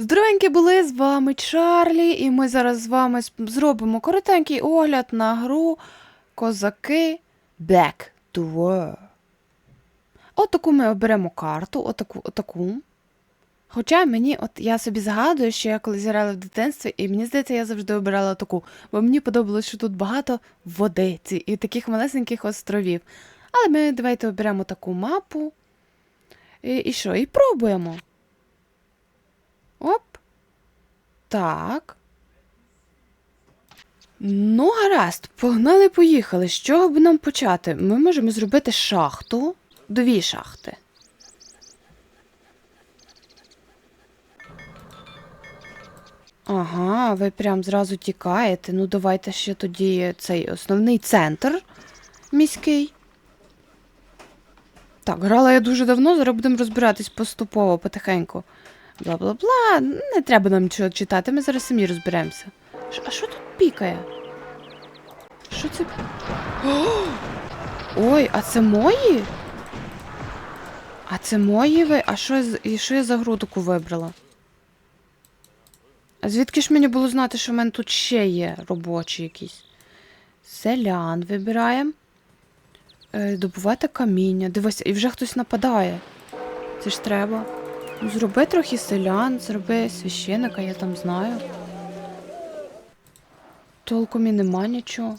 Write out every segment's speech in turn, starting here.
Здоровенькі були з вами Чарлі, і ми зараз з вами зробимо коротенький огляд на гру Козаки Back to War. Отаку ми оберемо карту, отаку, отаку. Хоча мені, от я собі згадую, що я коли зіграла в дитинстві, і мені здається, я завжди обирала таку, бо мені подобалось, що тут багато водиці і таких малесеньких островів. Але ми давайте оберемо таку мапу. І, і що? І пробуємо. Оп. Так. Ну, гаразд, погнали, поїхали. З чого б нам почати? Ми можемо зробити шахту. Дві шахти. Ага, ви прям зразу тікаєте. Ну, давайте ще тоді цей основний центр міський. Так, грала я дуже давно, зараз будемо розбиратись поступово, потихеньку. Бла-бла-бла. Не треба нам нічого читати, ми зараз самі розберемося. Ш- А що тут пікає? Що це? Ой, а це мої? А це мої ви? А що, я що я за гру вибрала? А звідки ж мені було знати, що в мене тут ще є робочі якісь? Селян вибираємо. Е, добувати каміння. Дивись, і вже хтось нападає. Це ж треба. Зроби трохи селян, зроби священика, я там знаю. Толком і нема нічого.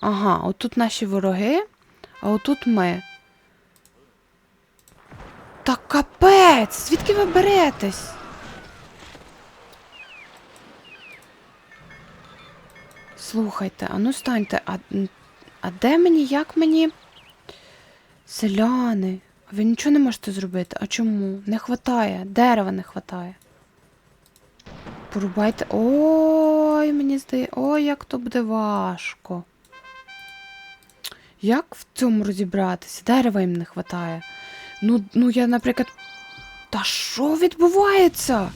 Ага, отут наші вороги, а отут ми. Та капець! Звідки ви беретесь? Слухайте, а ну станьте, а, а де мені, як мені? Селяни, ви нічого не можете зробити. А чому? Не хватає, дерева не хватає. Порубайте. Ой, мені здає. Ой, як то буде важко. Як в цьому розібратися? Дерева їм не хватає. Ну, ну я, наприклад. Та що відбувається?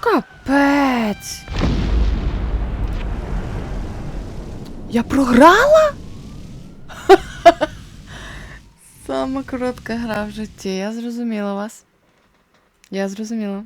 Капець. Я програла? Сама коротка гра в житті. Я зрозуміла вас. Я зрозуміла.